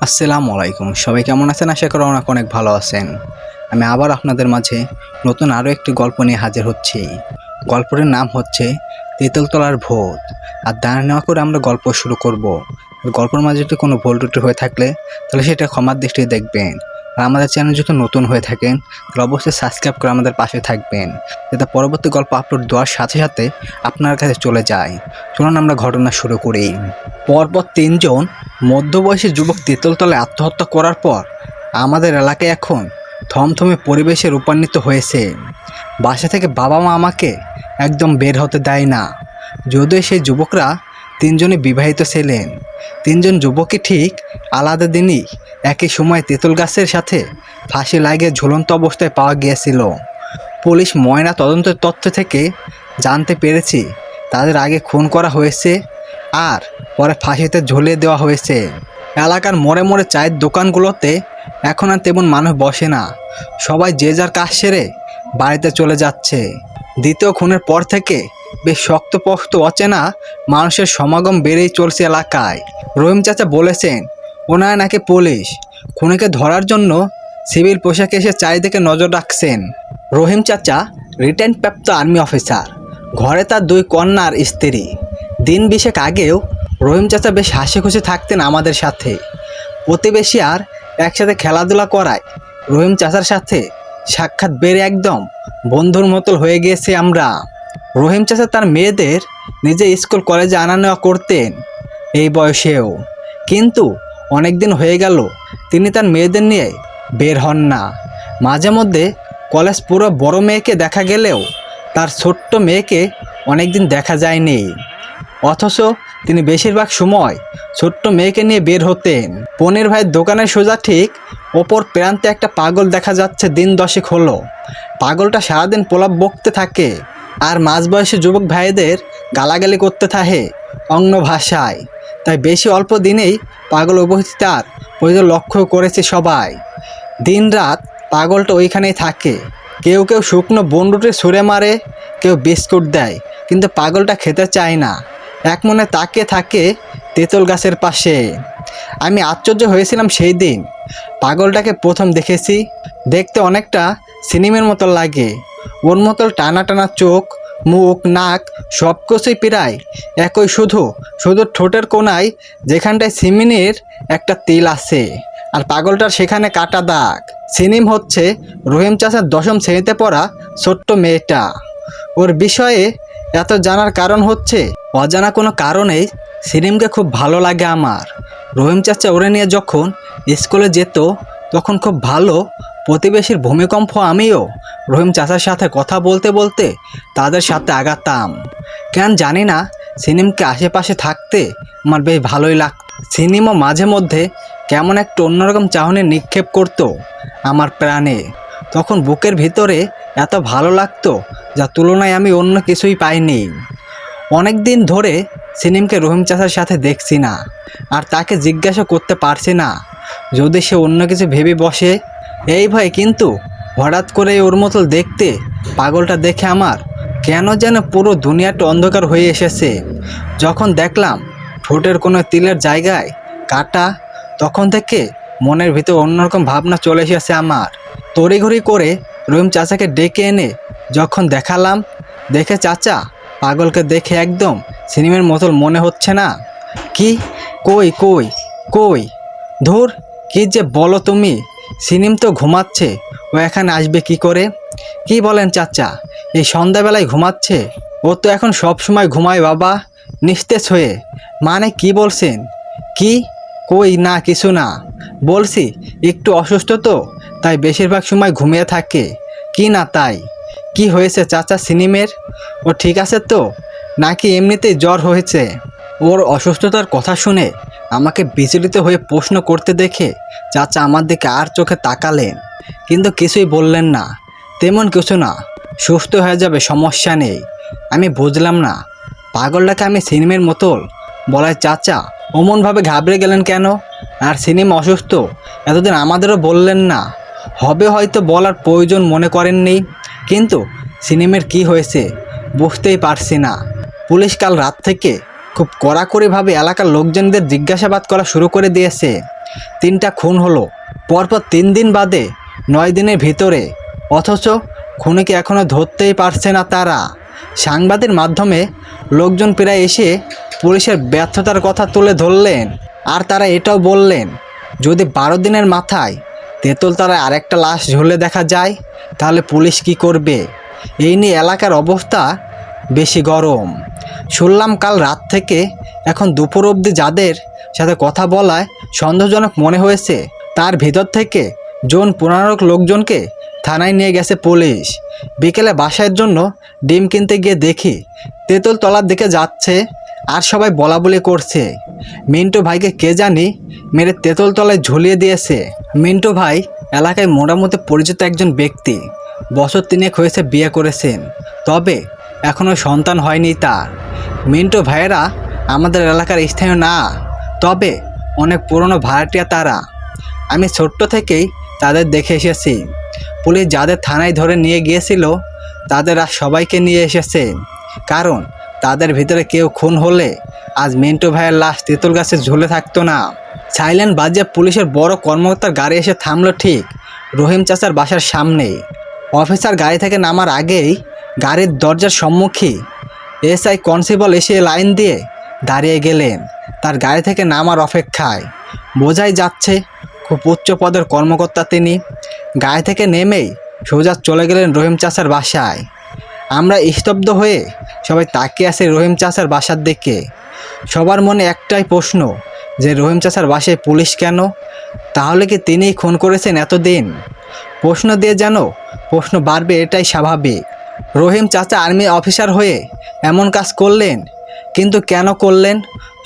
আসসালামু আলাইকুম। সবাই কেমন আছেন? আশা করি অনেক অনেক ভালো আছেন। আমি আবার আপনাদের মাঝে নতুন আরও একটি গল্প নিয়ে হাজির হচ্ছি। গল্পটির নাম হচ্ছে তেঁতুলতলার ভূত। আর দাঁড়া নেওয়া করে আমরা গল্প শুরু করব। গল্পের মাঝে যদি কোনো ভুল ত্রুটি হয়ে থাকলে, তাহলে সেটা ক্ষমার দৃষ্টিতে দেখবেন। আর আমাদের চ্যানেল যদি নতুন হয়ে থাকেন, তাহলে অবশ্যই সাবস্ক্রাইব করে আমাদের পাশে থাকবেন, যাতে পরবর্তী গল্প আপলোড দেওয়ার সাথে সাথে আপনার কাছে চলে যায়। চলুন আমরা ঘটনা শুরু করি। পরপর তিনজন মধ্যবয়সী যুবক তেঁতুলতলে আত্মহত্যা করার পর আমাদের এলাকায় এখন থমথমে পরিবেশে রূপান্বিত হয়েছে। বাসা থেকে বাবা মা আমাকে একদম বের হতে দেয় না। যদিও সেই যুবকরা তিনজনে বিবাহিত ছিলেন। তিনজন যুবকই ঠিক আলাদা দিনই একই সময় তেঁতুল গাছের সাথে ফাঁসি লাগিয়ে ঝুলন্ত অবস্থায় পাওয়া গিয়েছিল। পুলিশ ময়না তদন্তের তথ্য থেকে জানতে পেরেছি, তাদের আগে খুন করা হয়েছে আর পরে ফাঁসিতে ঝুলিয়ে দেওয়া হয়েছে। এলাকার মোড়ে মোড়ে চায়ের দোকানগুলোতে এখন আর তেমন মানুষ বসে না। সবাই যে যার কাজ সেরে বাড়িতে চলে যাচ্ছে। দ্বিতীয় খুনের পর থেকে বেশ শক্তপোক্ত অচেনা মানুষের সমাগম বেড়েই চলছে এলাকায়। রহিম চাচা বলেছেন ওনারা নাকি পুলিশ? খুনিকে ধরার জন্য সিভিল পোশাকে এসে চারিদিকে নজর রাখছেন। রহিম চাচা রিটার্ন প্রাপ্ত আর্মি অফিসার। ঘরে তার দুই কন্যার স্ত্রী। দিন বিশেক আগেও রহিম চাচা বেশ হাসি খুশি থাকতেন আমাদের সাথে। প্রতিবেশী আর একসাথে খেলাধুলা করায় রহিম চাচার সাথে সাক্ষাৎ বেড়ে একদম বন্ধুর মতো হয়ে গিয়েছে আমরা। রহিম চাচা তার মেয়েদের নিজে স্কুল কলেজে আনা নেওয়া করতেন এই বয়সেও। কিন্তু অনেক দিন হয়ে গেল, তিনি তার মেয়েদের নিয়ে বের হন না। মাঝে মধ্যে কলেজ পুরো বড় মেয়েকে দেখা গেলেও তার ছোট্ট মেয়েকে অনেক দিন দেখা যায়নি। অথচ তিনি বেশিরভাগ সময় ছোট্ট মেয়েকে নিয়ে বের হতেন। পনির ভাইয়ের দোকানের সোজা ঠিক ওপর প্রান্তে একটা পাগল দেখা যাচ্ছে দিন দশেক হলো। পাগলটা সারাদিন পোলাপ বকতে থাকে আর মাঝবয়সী যুবক ভাইদের গালাগালি করতে থাকে অন্য ভাষায়। তাই বেশি অল্প দিনেই পাগল উপস্থিতার প্রয়োজন লক্ষ্য করেছে সবাই। দিন রাত পাগলটা ওইখানেই থাকে। কেউ কেউ শুকনো বনরুটি ছুঁড়ে মারে, কেউ বিস্কুট দেয়, কিন্তু পাগলটা খেতে চায় না। এক মনে তাকে থাকে তেঁতুল গাছের পাশে। আমি আশ্চর্য হয়েছিলাম সেই দিন। পাগলটাকে প্রথম দেখেছি। দেখতে অনেকটা সিনেমার মতো লাগে। ওর মতো টানা টানা চোখ মুখ, নাক সব কিছুই প্রায় একই শুধু শুধু ঠোঁটের কোনায় যেখানটায় সিমিনের একটা তিল আছে। আর পাগলটার সেখানে কাটা দাগ। সিনিম হচ্ছে রহিম চাষের দশম শ্রেণীতে পড়া ছোট্ট মেয়েটা। ওর বিষয়ে এত জানার কারণ হচ্ছে, অজানা কোনো কারণেই সিনিমকে খুব ভালো লাগে আমার। রহিম চাচা ওরে নিয়ে যখন স্কুলে যেত, তখন খুব ভালো প্রতিবেশীর ভূমিকম্প আমিও রহিম চাচার সাথে কথা বলতে বলতে তাদের সাথে আগাতাম। কেন জানি না, সিনিমকে আশেপাশে থাকতে আমার বেশ ভালোই লাগ সিনেমা মাঝে মধ্যে কেমন একটা অন্যরকম চাহনি নিক্ষেপ করতো আমার প্রাণে। তখন বুকের ভিতরে এত ভালো লাগতো যা তুলনায় আমি অন্য কিছুই পাইনি। অনেক দিন ধরে সিনিমকে রহিম চাচার সাথে দেখছি না আর তাকে জিজ্ঞাসা করতে পারছি না। যদি সে অন্য কিছু ভেবে বসে, এই ভয় কিন্তু হঠাৎ করে ওর মতো দেখতে, পাগলটা দেখে আমার, কেন যেন পুরো দুনিয়াটা অন্ধকার হয়ে এসেছে। যখন দেখলাম, ঠোঁটের কোনো তিলের জায়গায় কাটা, তখন থেকে মনের ভিতর অন্যরকম ভাবনা চলে এসেছে আমার। তড়িঘড়ি করে রহিম চাচাকে ডেকে এনে যখন দেখালাম, দেখে চাচা, পাগলকে দেখে একদম সিনেমার মতো মনে হচ্ছে না। কি? কই কই কই? ধুর, কি যে বলো তুমি? সিনিম তো ঘুমাচ্ছে। ও এখানে আসবে কি করে? কি বলেন চাচা, এই সন্ধ্যাবেলায় ঘুমাচ্ছে? ও তো এখন সব সময় ঘুমায় বাবা, নিস্তেজ হয়ে। মানে কি বলছেন? কি? কই না, কিছু না। বলছি, একটু অসুস্থ তো, তাই বেশিরভাগ সময় ঘুমিয়ে থাকে। কি না তাই? কি হয়েছে চাচা সিনিমের? ও ঠিক আছে তো? নাকি এমনিতেই জ্বর হয়েছে? ওর অসুস্থতার কথা শুনে আমাকে বিচলিত হয়ে প্রশ্ন করতে দেখে চাচা আমার দিকে আর চোখে তাকালেন। কিন্তু কিছুই বললেন না। তেমন কিছু না। সুস্থ হয়ে যাবে, সমস্যা নেই। আমি বুঝলাম না। পাগলটাকে আমি সিনেমের মতল বলায় চাচা, অমনভাবে ঘাবড়ে গেলেন কেন? আর সিনেমা অসুস্থ? এতদিন আমাদেরও বললেন না। হবে হয়তো বলার প্রয়োজন মনে করেননি। কিন্তু সিনেমের কি হয়েছে বুঝতেই পারছি না। পুলিশ কাল রাত থেকে খুব কড়াকড়িভাবে এলাকার লোকজনদের জিজ্ঞাসাবাদ করা শুরু করে দিয়েছে। তিনটা খুন হলো। পরপর তিন দিন বাদে নয় দিনের ভিতরে। অথচ খুনিকে এখনও ধরতেই পারছে না তারা। সাংবাদিক মাধ্যমে লোকজন প্রায় এসে পুলিশের ব্যর্থতার কথা তুলে ধরলেন। আর তারা এটাও বললেন, যদি বারো দিনের মাথায় তেঁতুলতলায় আরেকটা লাশ ঝুলে দেখা যায়, তাহলে পুলিশ কি করবে? এই নিয়ে এলাকার অবস্থা বেশি গরম। শুনলাম কাল রাত থেকে এখন দুপুর অবধি যাদের সাথে কথা বলায় সন্দেহজনক মনে হয়েছে, তার ভিতর থেকে জন পনেরো লোকজনকে থানায় নিয়ে গেছে পুলিশ। বিকেলে বাসার জন্য ডিম কিনতে গিয়ে দেখি তেঁতুল তলার দিকে যাচ্ছে আর সবাই বলা বলি করছে। মিন্টু ভাইকে কে জানি মেরে তেঁতুল তলায় ঝুলিয়ে দিয়েছে। মিন্টু ভাই এলাকায় মোটামুটি পরিচিত একজন ব্যক্তি। বছর তিনেক হয়েছে বিয়ে করেছেন, তবে এখনও সন্তান হয়নি তার। মিন্টু ভাইয়েরা আমাদের এলাকার স্থানীয় না, তবে অনেক পুরনো ভাড়াটিয়া তারা। আমি ছোট্ট থেকেই তাদের দেখে এসেছি। পুলিশ যাদের থানায় ধরে নিয়ে গিয়েছিল, তাদের আর সবাইকে নিয়ে এসেছে। কারণ, তাদের ভিতরে কেউ খুন হলে আজ মিন্টু ভাইয়ের লাশ তেঁতুল গাছে ঝুলে থাকতো না। সাইলেন্ট বাজে পুলিশের বড় কর্মকর্তার গাড়ি এসে থামলো ঠিক রহিম চাচার বাসার সামনেই অফিসার গাড়ি থেকে নামার আগেই গাড়ির দরজার সম্মুখী এসআই কনস্টেবল এসে লাইন দিয়ে দাঁড়িয়ে গেলেন। তার গাড়ি থেকে নামার অপেক্ষায় বোঝাই যাচ্ছে খুব উচ্চ পদের কর্মকর্তা তিনি। গায়ে থেকে নেমেই সোজা চলে গেলেন রহিম চাচার বাসায়। আমরা স্তব্ধ হয়ে সবাই তাকিয়ে আছে রহিম চাচার বাসার দিকে। সবার মনে একটাই প্রশ্ন, যে রহিম চাচার বাসায় পুলিশ কেন? তাহলে কি তিনিই খুন করেছেন এতদিন? প্রশ্ন দিয়ে যেন প্রশ্ন বাড়বে এটাই স্বাভাবিক। রহিম চাচা আর্মি অফিসার হয়ে এমন কাজ করলেন, কিন্তু কেন করলেন?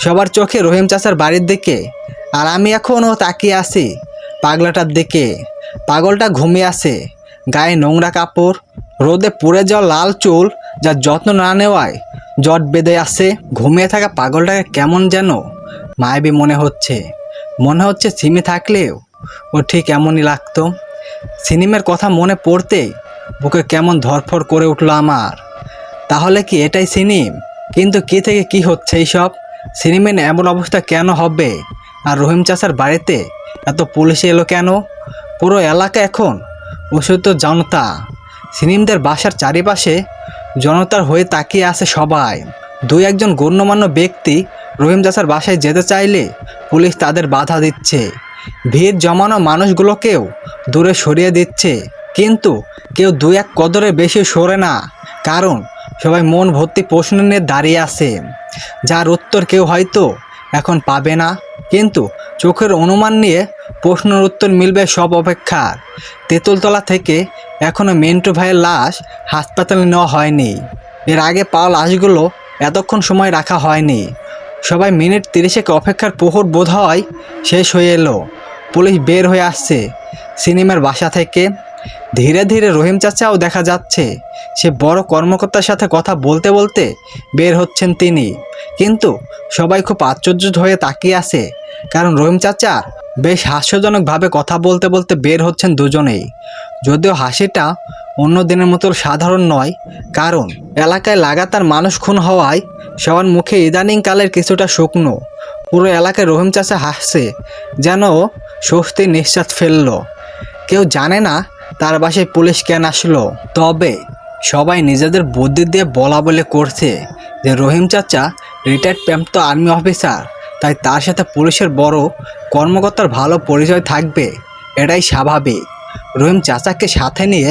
সবার চোখে রহিম চাচার বাড়ির দিকে আর আমি এখনও তাকিয়ে আছি পাগলাটার দিকে। পাগলটা ঘুমিয়ে আছে, গায়ে নোংরা কাপড়, রোদে পুড়ে যাওয়া লাল চুল যা যত্ন না নেওয়ায় জট বেঁধে আছে। ঘুমিয়ে থাকা পাগলটাকে কেমন যেন মায়াবী মনে হচ্ছে। মনে হচ্ছে সিমি থাকলেও ও ঠিক এমনই লাগতো। সিনেমের কথা মনে পড়তেই বুকে কেমন ধরফর করে উঠল আমার। তাহলে কি এটাই সিনিম? কিন্তু কি থেকে কি হচ্ছে এইসব? সিনেমের এমন অবস্থা কেন হবে? আর রহিম চাচার বাড়িতে? এত পুলিশ এলো কেন? পুরো এলাকা এখন ওষুধ জনতা। সিনিমদের বাসার চারিপাশে জনতার হয়ে তাকিয়ে আছে সবাই। দুই একজন গণ্যমান্য ব্যক্তি রহিম চাচার বাসায় যেতে চাইলে পুলিশ তাদের বাধা দিচ্ছে। ভিড় জমানো মানুষগুলোকেও দূরে সরিয়ে দিচ্ছে। কিন্তু কেউ দু এক কদরে বেশি সরে না, কারণ সবাই মন ভর্তি প্রশ্ন নিয়ে দাঁড়িয়ে আছে। যার উত্তর কেউ হয়তো এখন পাবে না। কিন্তু চোখের অনুমান নিয়ে প্রশ্নের উত্তর মিলবে সব অপেক্ষার। তেঁতুলতলা থেকে এখনও মেন্টু ভাইয়ের লাশ হাসপাতালে নেওয়া হয়নি। এর আগে পাওয়া লাশগুলো এতক্ষণ সময় রাখা হয়নি। সবাই মিনিট তিরিশেক অপেক্ষার প্রহর বোধ হয় শেষ হয়ে এলো। পুলিশ বের হয়ে আসছে। সিনেমার বাসা থেকে ধীরে ধীরে রহিম চাচাও দেখা যাচ্ছে। সে বড় কর্মকর্তার সাথে কথা বলতে বলতে বের হচ্ছেন তিনি। কিন্তু সবাই খুব আশ্চর্য হয়ে তাকিয়ে আছে। কারণ রহিম চাচা বেশ হাস্যজনকভাবে কথা বলতে বলতে বের হচ্ছেন দুজনেই। যদিও হাসিটা অন্য দিনের মতো সাধারণ নয়, কারণ এলাকায় লাগাতার মানুষ খুন হওয়ায় সবার মুখে ইদানিং কালের কিছুটা শুকনো। পুরো এলাকায় রহিম চাচা হাসছে, যেন স্বস্তির নিঃশ্বাস ফেলল। কেউ জানে না তার বাসায় পুলিশ কেন আসলো? তবে সবাই নিজেদের বুদ্ধি দিয়ে বলা বলে করছে যে রহিম চাচা রিটায়ার্ড প্যাম্প্ত আর্মি অফিসার তাই তার সাথে পুলিশের বড় কর্মকর্তার ভালো পরিচয় থাকবে, এটাই স্বাভাবিক। রহিম চাচাকে সাথে নিয়ে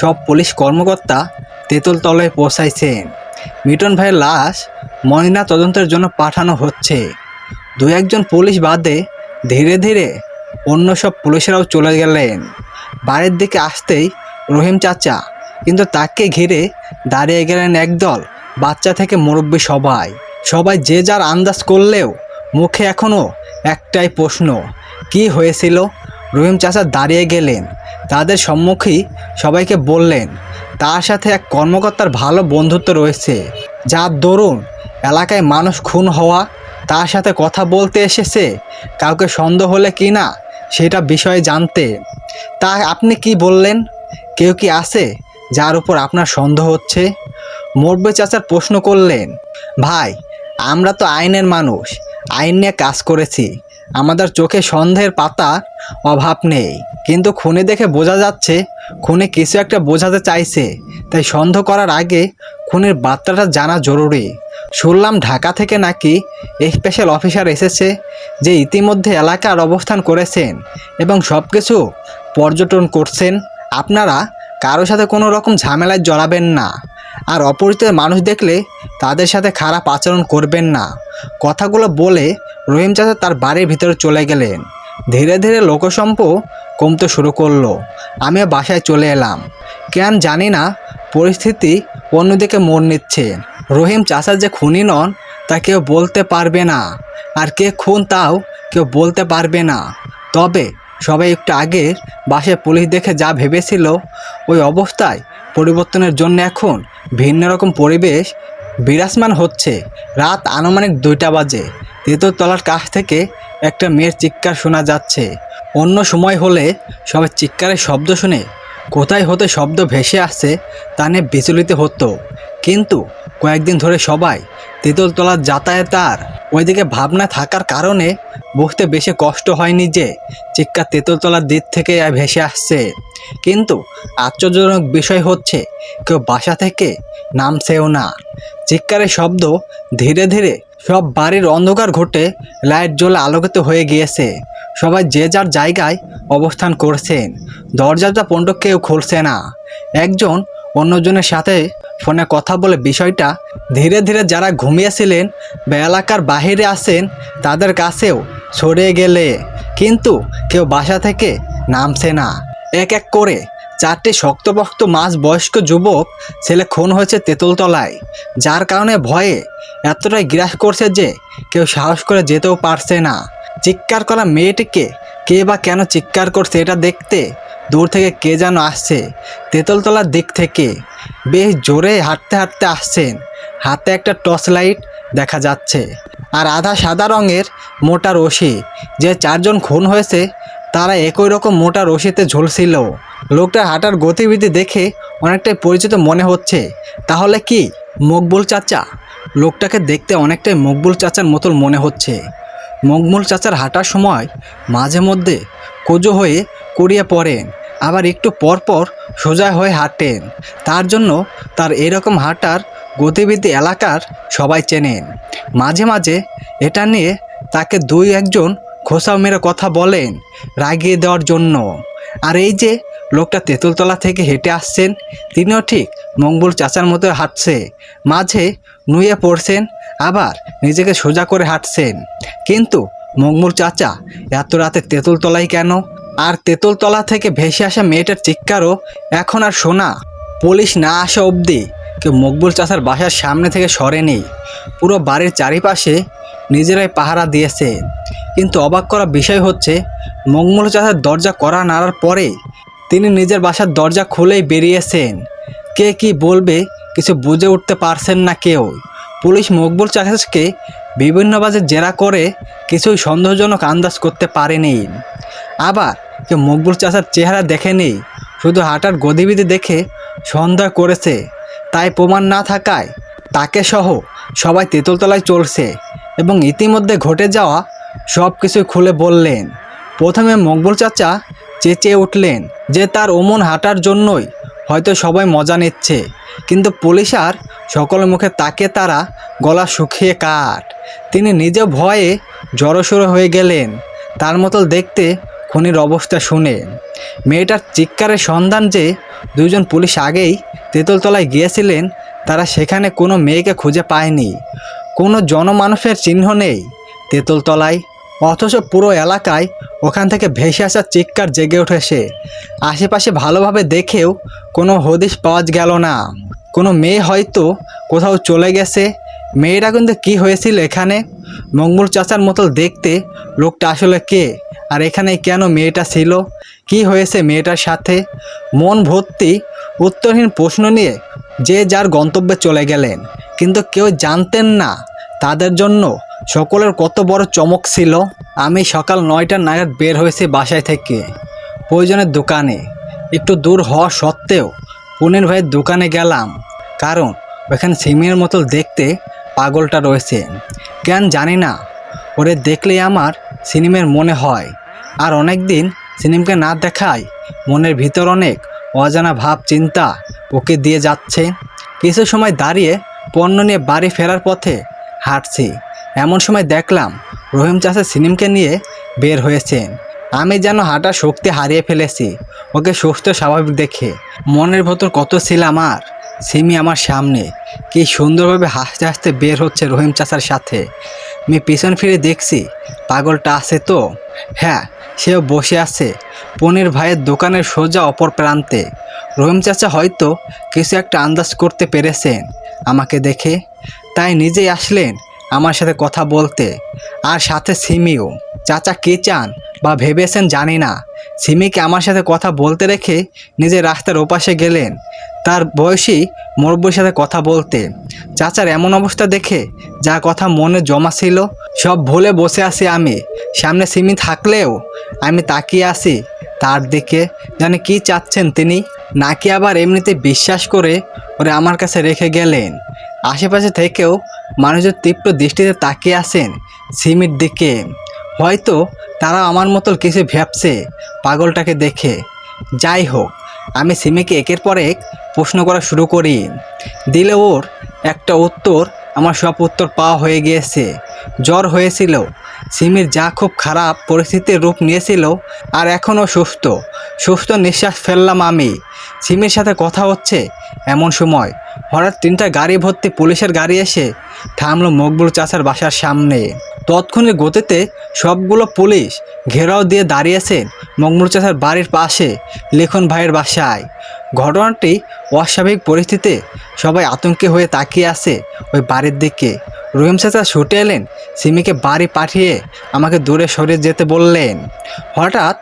সব পুলিশ কর্মকর্তা তেঁতুল তলায় পৌঁছাইছেন। মিটন ভাইয়ের লাশ ময়না তদন্তের জন্য পাঠানো হচ্ছে। দু একজন পুলিশ বাদে ধীরে ধীরে অন্য সব পুলিশেরাও চলে গেলেন। বাড়ির দিকে আসতেই রহিম চাচা কিন্তু তাকে ঘিরে দাঁড়িয়ে গেলেন একদল বাচ্চা থেকে মুরব্বী সবাই। সবাই যে যার আন্দাজ করলেও মুখে এখনও একটাই প্রশ্ন, কি হয়েছিল? রহিম চাচা দাঁড়িয়ে গেলেন। তাদের সম্মুখেই সবাইকে বললেন, তার সাথে এক কর্মকর্তার ভালো বন্ধুত্ব রয়েছে, যার দরুন এলাকায় মানুষ খুন হওয়া, তার সাথে কথা বলতে এসেছে, কাউকে সন্দেহ হলে কি না সেটা বিষয়ে জানতে। তা আপনি কি বললেন? কেউ কি আছে যার উপর আপনার সন্দেহ হচ্ছে? মোরবে চাচার প্রশ্ন করলেন, ভাই, আমরা তো আইনের মানুষ, আইন নিয়ে কাজ করেছি। আমাদের চোখে সন্দেহের পাতা অভাব নেই। কিন্তু খুনে দেখে বোঝা যাচ্ছে, খুনে কিছু একটা বোঝাতে চাইছে। তাই সন্দেহ করার আগে খুনের বার্তাটা জানা জরুরি। শুনলাম ঢাকা থেকে নাকি স্পেশাল অফিসার এসেছে যে ইতিমধ্যে এলাকার অবস্থান করেছেন এবং সব কিছু পর্যটন করছেন। আপনারা কারও সাথে কোনো রকম ঝামেলায় জড়াবেন না। আর অপরিচিত মানুষ দেখলে তাদের সাথে খারাপ আচরণ করবেন না। কথাগুলো বলে রহিম চাচা তার বাড়ির ভিতরে চলে গেলেন। ধীরে ধীরে লোকসম্প কমতে শুরু করল। আমিও বাসায় চলে এলাম। কেন জানি না, পরিস্থিতি অন্যদিকে মোড় নিচ্ছে। রহিম চাচা যে খুনি নন, তা কেউ বলতে পারবে না। আর কে খুন তাও কেউ বলতে পারবে না। তবে সবাই একটু আগে বাসে পুলিশ দেখে যা ভেবেছিল, ওই অবস্থায় পরিবর্তনের জন্য এখন ভিন্ন রকম পরিবেশ বিরাজমান হচ্ছে। রাত আনুমানিক দুইটা বাজে। তলার কাছ থেকে একটা মেয়ের চিৎকার শোনা যাচ্ছে। অন্য সময় হলে সবাই চিৎকারের শব্দ শুনে কোথায় হতে শব্দ ভেসে আসছে তা নিয়ে বিচলিত হতো। কিন্তু কয়েকদিন ধরে সবাই তেঁতুলতলার যাতায়াত আর ওইদিকে ভাবনা থাকার কারণে বুঝতে বেশি কষ্ট হয়নি যে চিৎকার তেঁতুলতলার দিক থেকে ভেসে আসছে। কিন্তু আশ্চর্যজনক বিষয় হচ্ছে, কেউ বাসা থেকে নামছেও না। চিৎকারের শব্দ ধীরে ধীরে সব বাড়ির অন্ধকার ঘটে লাইট জ্বলে আলোকিত হয়ে গিয়েছে। সবাই যে যার জায়গায় অবস্থান করছেন। দরজাটা পণ্ড কেউ খুলছে না। একজন অন্যজনের সাথে ফোনে কথা বলে বিষয়টা, ধীরে ধীরে যারা ঘুমিয়েছিলেন বা এলাকার বাহিরে আসেন তাদের কাছেও ছড়িয়ে গেলে। কিন্তু কেউ বাসা থেকে নামছে না। এক এক করে চারটি শক্তপোক্ত মাঝ বয়স্ক যুবক, ছেলে খুন হয়েছে তেঁতুলতলায়, যার কারণে ভয়ে এতটাই গ্রাস করছে যে কেউ সাহস করে যেতেও পারছে না। চিৎকার করা মেয়েটিকে কে বা কেন চিৎকার করছে এটা দেখতে দূর থেকে কে যেন আসছে তেঁতুলতলার দিক থেকে। বেশ জোরে হাঁটতে হাঁটতে আসছেন। হাতে একটা টর্চ লাইট দেখা যাচ্ছে আর আধা সাদা রঙের মোটা রশি। যে চারজন খুন হয়েছে, তারা একই রকম মোটা রশিতে ঝুলছিল। লোকটার হাঁটার গতিবিধি দেখে অনেকটাই পরিচিত মনে হচ্ছে। তাহলে কি, মকবুল চাচা? লোকটাকে দেখতে অনেকটাই মকবুল চাচার মতন মনে হচ্ছে। মকবুল চাচার হাঁটার সময় মাঝে মধ্যে কুজো হয়ে কুড়িয়ে পড়েন। আবার একটু পর পর সোজা হয়ে হাঁটেন। তার জন্য তার এরকম হাঁটার গতিবিধি এলাকার সবাই চেনেন। মাঝে মাঝে এটা নিয়ে তাকে দুই একজন খোসাও মেরে কথা বলেন রাগিয়ে দেওয়ার জন্য। আর এই যে লোকটা তেঁতুলতলা থেকে হেঁটে আসছেন, তিনিও ঠিক মঙ্গল চাচার মতো হাঁটছে। মাঝে নুয়ে পড়ছেন, আবার নিজেকে সোজা করে হাঁটছেন। কিন্তু মঙ্গল চাচা এত রাতে তেঁতুলতলায় কেন? আর তেঁতুলতলা থেকে ভেসে আসা মেয়েটার চিৎকারও এখন আর শোনা। পুলিশ না আসা অবধি কেউ মকবুল চাচার বাসার সামনে থেকে সরেনি। পুরো বাড়ির চারিপাশে নিজেরাই পাহারা দিয়েছে। কিন্তু অবাক করা বিষয় হচ্ছে, মকবুল চাচার দরজা করা নাড়ার পরে তিনি নিজের বাসার দরজা খুলেই বেরিয়েছেন। কে কি বলবে কিছু বুঝে উঠতে পারছেন না কেউ। পুলিশ মকবুল চাচাকে বিভিন্ন বাজে জেরা করে কিছুই সন্দেহজনক আন্দাজ করতে পারেনি। আবার কেউ মকবুল চাচার চেহারা দেখেনি শুধু হাঁটার গতিবিধি দেখে সন্দেহ করেছে। তাই প্রমাণ না থাকায় তাকে সহ সবাই তেঁতুলতলায় চলছে এবং ইতিমধ্যে ঘটে যাওয়া সব কিছু খুলে বললেন। প্রথমে মকবুল চাচা চেঁচিয়ে উঠলেন যে তার ওমন হাঁটার জন্যই হয়তো সবাই মজা নিচ্ছে, কিন্তু পুলিশ আর সকলের মুখে তাকে তারা গলা শুকিয়ে কাট তিনি নিজে ভয়ে জড়সড়ো হয়ে গেলেন। তার মতো দেখতে খুনির অবস্থা শুনে মেয়েটার চিৎকারের সন্ধান যে দুজন পুলিশ আগেই তেঁতুলতলায় গিয়েছিলেন, তারা সেখানে কোনো মেয়েকে খুঁজে পায়নি। কোনো জনমানুষের চিহ্ন নেই তেঁতুলতলায়, অথচ পুরো এলাকায় ওখান থেকে ভেসে আসার চিৎকার জেগে উঠেছে। আশেপাশে ভালোভাবে দেখেও কোনো হদিশ পাওয়া গেল না। কোনো মেয়ে হয়তো কোথাও চলে গেছে। মেয়েরা কিন্তু কী হয়েছিল এখানে? মঙ্গল চাচার মতো দেখতে লোকটা আসলে কে? আর এখানে কেন মেয়েটা ছিল? কি হয়েছে মেয়েটার সাথে? মন ভর্তি উত্তরহীন প্রশ্ন নিয়ে যে যার গন্তব্যে চলে গেলেন। কিন্তু কেউ জানতেন না তাদের জন্য সকলের কত বড় চমক ছিল। আমি সকাল নয়টা নাগাদ বের হয়েছি বাসায় থেকে, প্রয়োজনের দোকানে। একটু দূর হওয়া সত্ত্বেও পুনের ভাইয়ের দোকানে গেলাম। কারণ ওখানে সিমের মতো দেখতে পাগলটা রয়েছে। কেন জানি না, ওরে দেখলেই আমার সিনেমের মনে হয়। আর অনেক দিন সিনেমকে না দেখায়, মনের ভিতর অনেক অজানা ভাব, চিন্তা ওকে দিয়ে যাচ্ছে। কিছু সময় দাঁড়িয়ে পণ্য নিয়ে বাড়ি ফেরার পথে হাঁটছি। এমন সময় দেখলাম রহিম চাষা সিনেমকে নিয়ে বের হয়েছেন। আমি যেন হাঁটার শক্তি হারিয়ে ফেলেছি, ওকে সুস্থ, স্বাভাবিক দেখে। মনের ভেতর কত ছিলাম আর সিমি আমার সামনে। কি সুন্দরভাবে হাসতে হাসতে বের হচ্ছে রহিম চাচার সাথে। আমি পিছন ফিরে দেখছি, পাগলটা আছে তো? হ্যাঁ সেও বসে আছে, পনির ভাইয়ের দোকানের সোজা অপর প্রান্তে। রহিম চাচা হয়তো কিছু একটা আন্দাজ করতে পেরেছেন আমাকে দেখে। তাই নিজেই আসলেন আমার সাথে কথা বলতে। আর সাথে সিমিও। চাচা কে চান? বা ভেবেছেন জানি না। সিমিকে আমার সাথে কথা বলতে রেখে নিজের রাস্তার ওপাশে গেলেন। তার বয়সী মুরব্বীর সাথে কথা বলতে। চাচার এমন অবস্থা দেখে যা কথা মনে জমা ছিল, সব ভুলে বসে আছি আমি। সামনে সিমি থাকলেও আমি তাকিয়ে আছি তার দিকে। জানি কি চাচ্ছেন তিনি, নাকি আবার এমনিতে বিশ্বাস করে ওরে আমার কাছে রেখে গেলেন। আশেপাশে থেকেও মানুষের তীব্র দৃষ্টিতে তাকিয়ে আছেন সিমির দিকে। হয়তো তারা আমার মতো কিছু ভাবছে পাগলটাকে দেখে। যাই হোক, আমি সিমিকে একের পর এক প্রশ্ন করা শুরু করি। দিলে ওর একটা উত্তর, আমার সব উত্তর পাওয়া হয়ে গিয়েছে। জ্বর হয়েছিল। সিমির যা খুব খারাপ পরিস্থিতির রূপ নিয়েছিল আর এখনও সুস্থ। সুস্থ নিঃশ্বাস ফেললাম আমি। সিমির সাথে কথা হচ্ছে এমন সময়। হঠাৎ তিনটা গাড়ি ভর্তি পুলিশের গাড়ি এসে থামলো মকবুল চাচার বাসার সামনে। তৎক্ষণের গতিতে সবগুলো পুলিশ ঘেরাও দিয়ে দাঁড়িয়েছেন মকবুল চাচার বাড়ির পাশে, লেখন ভাইয়ের বাসায়। ঘটনাটি অস্বাভাবিক পরিস্থিতিতে সবাই আতঙ্কে হয়ে তাকিয়ে আছে ওই বাড়ির দিকে। রহিম চাচা ছুটে এলেন, সিমিকে বাড়ি পাঠিয়ে আমাকে দূরে সরে যেতে বললেন। হঠাৎ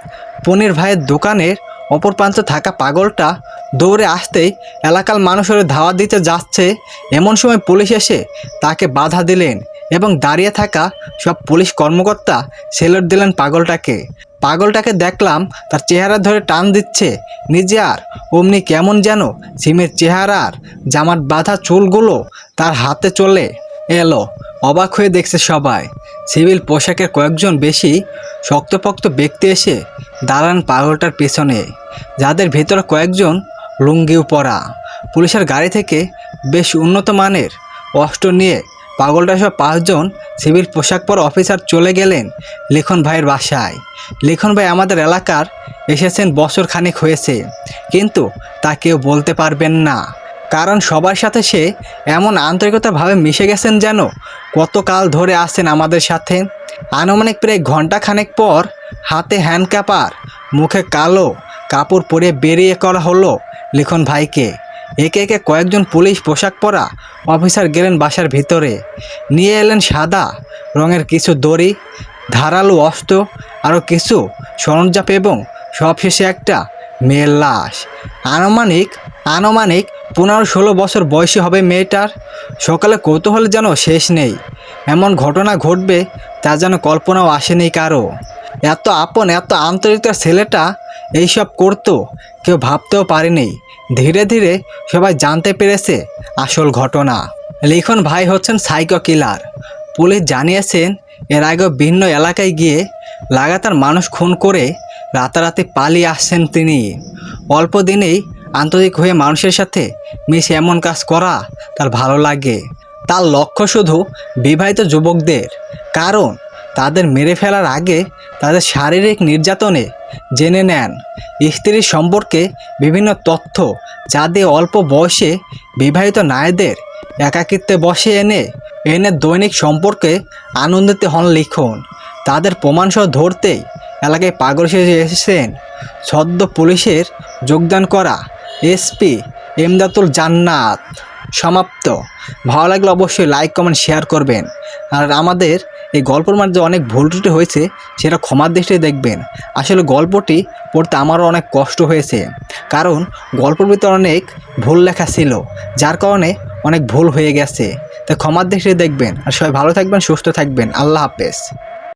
পনির ভাইয়ের দোকানের অপর প্রান্তে থাকা পাগলটা দৌড়ে আসতেই এলাকার মানুষের ধাওয়া দিতে যাচ্ছে। এমন সময় পুলিশ এসে তাকে বাধা দিলেন। এবং দাঁড়িয়ে থাকা সব পুলিশ কর্মকর্তা সেলট দিলেন পাগলটাকে। পাগলটাকে দেখলাম তার চেহারা ধরে টান দিচ্ছে। নিজে আর অমনি কেমন যেন সিমের চেহারার জামার বাঁধা চুলগুলো তার হাতে চলে এলো। অবাক হয়ে দেখছে সবাই। সিভিল পোশাকের কয়েকজন বেশি শক্তপোক্ত ব্যক্তি এসে দাঁড়ান পাগলটার পেছনে, যাদের ভেতরে কয়েকজন লুঙ্গিও পরা পুলিশের গাড়ি থেকে বেশ উন্নত মানের অস্ত্র নিয়ে পাগলটা সব পাঁচজন সিভিল পোশাক পর অফিসার চলে গেলেন লিখন ভাইয়ের বাসায়। লিখন ভাই আমাদের এলাকার এসেছেন বছর খানেক হয়েছে, কিন্তু তা কেউ বলতে পারবেন না। কারণ সবার সাথে সে এমন আন্তরিকতাভাবে মিশে গেছেন যেন কতকাল ধরে আসেন আমাদের সাথে। আনুমানিক প্রায় ঘণ্টা খানেক পর হাতে হ্যান্ড ক্যাপার মুখে কালো কাপড় পরে বেরিয়ে করা হলো লিখন ভাইকে। একে একে কয়েকজন পুলিশ পোশাক পরা অফিসার গেলেন বাসার ভিতরে। নিয়ে এলেন সাদা, রঙের কিছু দড়ি, ধারালো অস্ত্র, আরও কিছু সরঞ্জাপ এবং সবশেষে একটা মেয়ের লাশ। আনুমানিক আনুমানিক পনেরো ষোলো বছর বয়সী হবে মেয়েটার। সকালে কৌতূহল যেন শেষ নেই। এমন ঘটনা ঘটবে তা যেন কল্পনাও আসেনি কারও। এত আপন, এত আন্তরিকতার ছেলেটা এইসব করতো কেউ ভাবতেও পারেনি। ধীরে ধীরে সবাই জানতে পেরেছে আসল ঘটনা। লিখন ভাই হচ্ছেন সাইকো কিলার পুলিশ জানিয়েছেন, এর আগেও ভিন্ন এলাকায় গিয়ে লাগাতার মানুষ খুন করে রাতারাতি পালিয়ে আসছেন তিনি। অল্প দিনেই আন্তরিক হয়ে মানুষের সাথে মিশে এমন কাজ করা তার ভালো লাগে। তার লক্ষ্য শুধু বিবাহিত যুবকদের। কারণ তাদের মেরে ফেলার আগে তাদের শারীরিক নির্যাতনে জেনে নেন। স্ত্রীর সম্পর্কে বিভিন্ন তথ্য যা দিয়ে অল্প বয়সে বিবাহিত নারীদের একাকিত্বে বসে এনে এনে দৈনিক সম্পর্কে আনন্দিত হন লিখুন। তাদের প্রমাণসহ ধরতেই এলাকায় পাগল সেজে এসেছেন সদ্য পুলিশের যোগদান করা এসপি এমদাতুল জান্নাত। সমাপ্ত। ভালো লাগলে অবশ্যই লাইক কমেন্ট শেয়ার করবেন। আর আমাদের এই গল্পের মাঝে অনেক ভুল ত্রুটি হয়েছে, সেটা ক্ষমার দৃষ্টিতে দেখবেন। আসলে গল্পটি পড়তে আমারও অনেক কষ্ট হয়েছে, কারণ গল্পের ভিতরে অনেক ভুল লেখা ছিল, যার কারণে অনেক ভুল হয়ে গেছে। তাই ক্ষমার দৃষ্টিতে দেখবেন। আর সবাই ভালো থাকবেন, সুস্থ থাকবেন। আল্লাহ হাফেজ।